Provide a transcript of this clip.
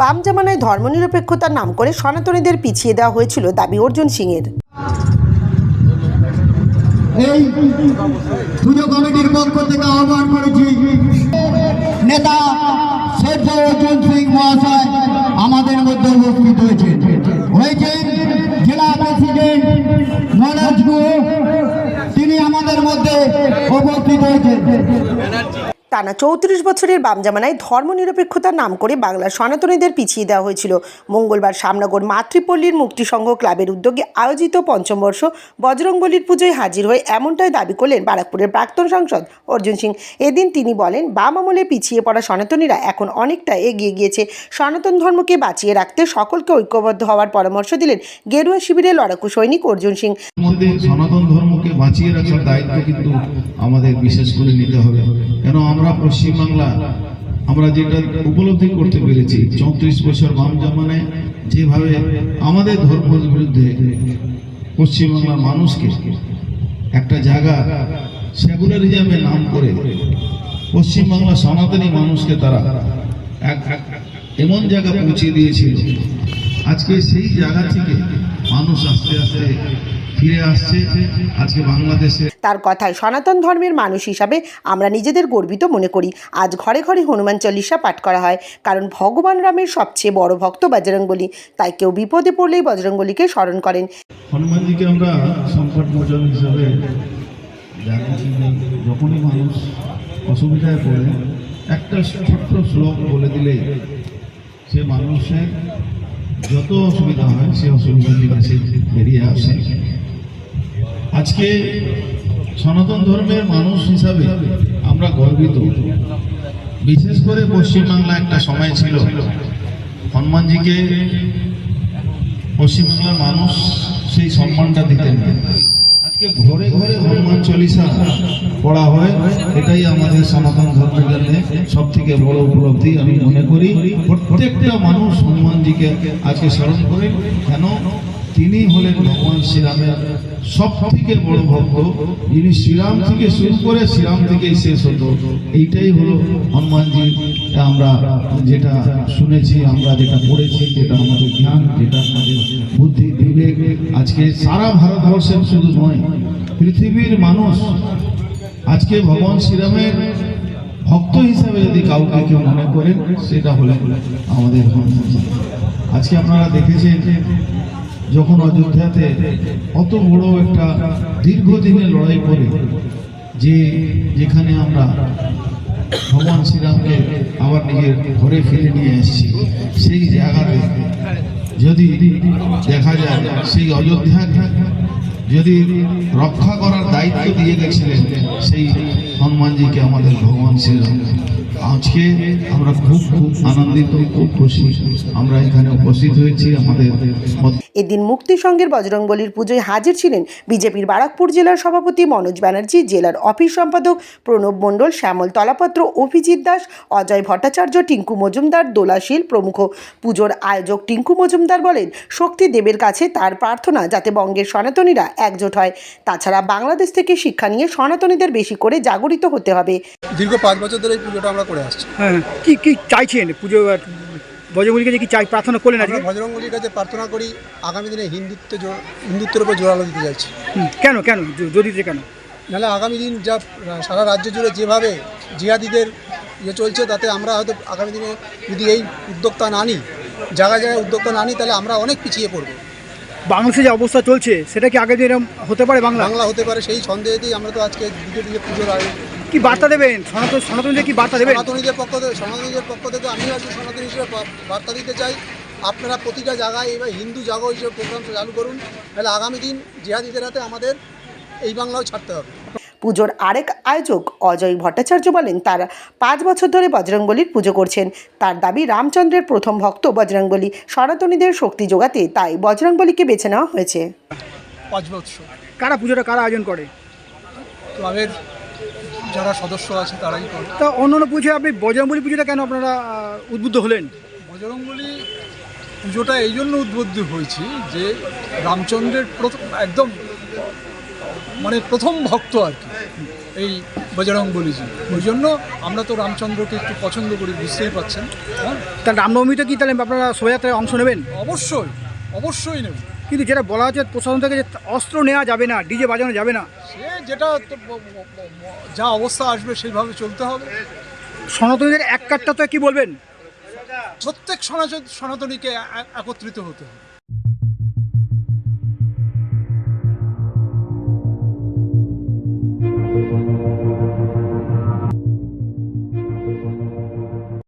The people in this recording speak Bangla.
বাম জামানায় ধর্মনিরপেক্ষতার নাম করে সনাতনীদের পিছিয়ে দেওয়া হয়েছিল দাবি অর্জুন সিংয়ের। এই পুজো কমিটির পক্ষ থেকে আহ্বান করেছি। নেতা শেখ অর্জুন সিং মহাশয় আমাদের মধ্যে উপস্থিত হয়েছে। হয়েছেন জেলা প্রেসিডেন্ট মনোজ গুহ তিনি আমাদের মধ্যে উপস্থিত হয়েছেন টানা চৌত্রিশ বছরের বাম জামানায় ধর্মনিরপেক্ষতার নাম করে বাংলার সনাতনীদের পিছিয়ে দেওয়া হয়েছিল। মঙ্গলবার সামনগর মাতৃপল্লীর মুক্তিসংঘ ক্লাবের উদ্যোগে আয়োজিত পঞ্চম বর্ষ বজরংবলির পুজোয় হাজির হয়ে এমনটাই দাবি করলেন বারাকপুরের প্রাক্তন সাংসদ অর্জুন সিং। এদিন তিনি বলেন, বাম আমলে পিছিয়ে পড়া সনাতনীরা এখন অনেকটা এগিয়ে গিয়েছে। সনাতন ধর্মকে বাঁচিয়ে রাখতে সকলকে ঐক্যবদ্ধ হওয়ার পরামর্শ দিলেন গেরুয়া শিবিরের লড়াকু সৈনিক অর্জুন সিং। সনাতন ধর্মকে বাঁচিয়ে রাখার দায়িত্ব কিন্তু আমাদের বিশেষ করে নিতে হবে। কেন আমরা পশ্চিমবাংলা আমরা যেটা উপলব্ধি করতে পেরেছি, চৌত্রিশ বছর বাম জামানে যেভাবে আমাদের ধর্মের বিরুদ্ধে পশ্চিমবাংলার মানুষকে একটা জায়গা সেকুলারিজমের নাম করে পশ্চিমবাংলা সনাতনী মানুষকে তারা এমন জায়গা পৌঁছে দিয়েছিল। আজকে সেই জায়গা থেকে মানুষ আস্তে আস্তে ফিরে আসছে। আজকে বাংলাদেশে তার কথায় সনাতন ধর্মের মানুষ হিসাবে আমরা নিজেদের গর্বিত মনে করি। আজ ঘরে ঘরে হনুমান চল্লিশা পাঠ করা হয় কারণ ভগবান রামের সবচেয়ে বড় ভক্ত বজরংবলী। তাই কেউ বিপদে পড়লেই বজরংবলীকে স্মরণ করেন। হনুমানজিকে আমরা সংকট মোচন হিসাবে যখনই মানুষ অসুবিধায় পড়ে একটা ছোট্ট শ্লোক বলে দিলে সে মানুষের যত অসুবিধা হয় সে অসুবিধা থেকে সে বেরিয়ে আসে। আজকে সনাতন ধর্মের মানুষ হিসাবে আমরা গর্বিত। বিশেষ করে পশ্চিমবাংলা একটা সময় ছিল। হনুমানজিকে পশ্চিমবাংলার মানুষ সেই সম্মানটা দিতেন আজকে ঘরে ঘরে হনুমান চল্লিশা পড়া হয়, এটাই আমাদের সনাতন ধর্মের জন্য সব থেকে বড় উপলব্ধি আমি মনে করি, প্রত্যেকটা মানুষ হনুমানজিকে আজকে স্মরণ করেন কেন? তিনি হলেন ভগবান শ্রীরামের সব থেকে বড় ভক্ত। যিনি শ্রীরাম থেকে শুরু করে শ্রীরাম থেকেই শেষ হতো। এইটাই হলো হনুমানজি আমরা যেটা শুনেছি, আমরা যেটা পড়েছি, যেটা আমাদের জ্ঞান, যেটা আমাদের আজকে সারা ভারতবর্ষের শুধু নয়, পৃথিবীর মানুষ আজকে ভগবান শ্রীরামের ভক্ত হিসাবে যদি কাউকে কেউ মনে করেন, সেটা হলে আমাদের আজকে আপনারা দেখেছেন যখন অযোধ্যাতে অত বড় একটা দীর্ঘদিনের লড়াই করে যে যেখানে আমরা ভগবান শ্রীরামকে আমার নিজের ঘরে ফিরে নিয়ে এসেছি। সেই জায়গাতে যদি দেখা যায়, সেই অযোধ্যা যদি রক্ষা করার দায়িত্ব দিয়ে গেছিলেন, সেই হনুমানজিকে আমাদের ভগবান শ্রীরাম আজকে আমরা খুব খুব আনন্দিত, খুব খুশি। আমরা এখানে উপস্থিত হয়েছি আমাদের এদিন মুক্তিসংঘের বজরংবলীর পুজোয় হাজির ছিলেন বিজেপির বারাকপুর জেলার সভাপতি মনোজ ব্যানার্জি, জেলার অফিস সম্পাদক প্রণব মণ্ডল, শ্যামল তলাপত্র, অভিজিৎ দাস, অজয় ভট্টাচার্য, টিঙ্কু মজুমদার দোলাশীল প্রমুখ। পুজোর আয়োজক টিঙ্কু মজুমদার বলেন শক্তি দেবের কাছে তার প্রার্থনা যাতে বঙ্গের সনাতনীরা একজোট হয়। তাছাড়া বাংলাদেশ থেকে শিক্ষা নিয়ে সনাতনীদের বেশি করে জাগরিত হতে হবে। দীর্ঘ পাঁচ বছর ধরে এই পুজোটা আমরা করে আসছি। হ্যাঁ কি কি চাইছেন? পুজো বজরঙ্গলিকে যে কি চাই প্রার্থনা করলেন আজকে? বজরঙ্গলির কাছে প্রার্থনা করি আগামী দিনে হিন্দুত্ব হিন্দুত্বের উপর জোরালো দিতে চাইছি। কেন কেন? যদি কেন? নাহলে আগামী দিন যা সারা রাজ্য জুড়ে যেভাবে জিহাদিদের ইয়ে চলছে তাতে আমরা হয়তো আগামী দিনে যদি এই উদ্যোক্তা না নিই জায়গায় জায়গায় উদ্যোক্তা না নিই তাহলে আমরা অনেক পিছিয়ে পড়ব। বাংলাদেশে যে অবস্থা চলছে সেটা কি আগে দিন হতে পারে বাংলা? বাংলা হতে পারে সেই সন্দেহেতেই আমরা তো আজকে বিজেপিকে পুজোর আগে কি বার্তা দেবেন? সনাতন সনাতনদের কি বার্তা দেবেন? সনাতনীদের পক্ষ থেকে সনাতনীদের পক্ষ থেকে আমিও আজকে সনাতনী হিসেবে বার্তা দিতে চাই। আপনারা প্রতিটা জায়গায় এবার হিন্দু জাগো হিসেবে প্রোগ্রাম চালু করুন। তাহলে আগামী দিন জিহাদিদের হাতে আমাদের এই বাংলাও ছাড়তে হবে। পুজোর আরেক আয়োজক অজয় ভট্টাচার্য বলেন তার পাঁচ বছর ধরে বজরংবলীর পুজো করছেন। তার দাবি রামচন্দ্রের প্রথম ভক্ত বজরংবলী সনাতনীদের শক্তি যোগাতে তাই বজরংবলীকে বেছে নেওয়া হয়েছে। পাঁচ বছর। কারা পুজোটা কারা আয়োজন করে? ক্লাবের যারা সদস্য আছে তারাই করে তা অন্য অন্য পুজোয় আপনি বজরঙ্গলি পুজোটা কেন আপনারা উদ্বুদ্ধ হলেন? বজরঙ্গলি পুজোটা এই জন্য উদ্বুদ্ধ হয়েছি যে রামচন্দ্রের প্রথম একদম মানে প্রথম ভক্ত আর কি এই বজরং বলিজি ওই জন্য আমরা তো রামচন্দ্রকে একটু পছন্দ করি বুঝতেই পারছেন। হ্যাঁ? তা রামনবমীতে কি তাহলে আপনারা শোভাযাত্রায় অংশ নেবেন? অবশ্যই অবশ্যই নেব। কিন্তু যেটা বলা হচ্ছে প্রশাসন থেকে যে অস্ত্র নেওয়া যাবে না ডিজে বাজানো যাবে না। সে যেটা যা অবস্থা আসবে সেইভাবে চলতে হবে। সনাতনীদের এক কাটটা তো কি বলবেন? প্রত্যেক সনাতনীকে একত্রিত হতে হবে।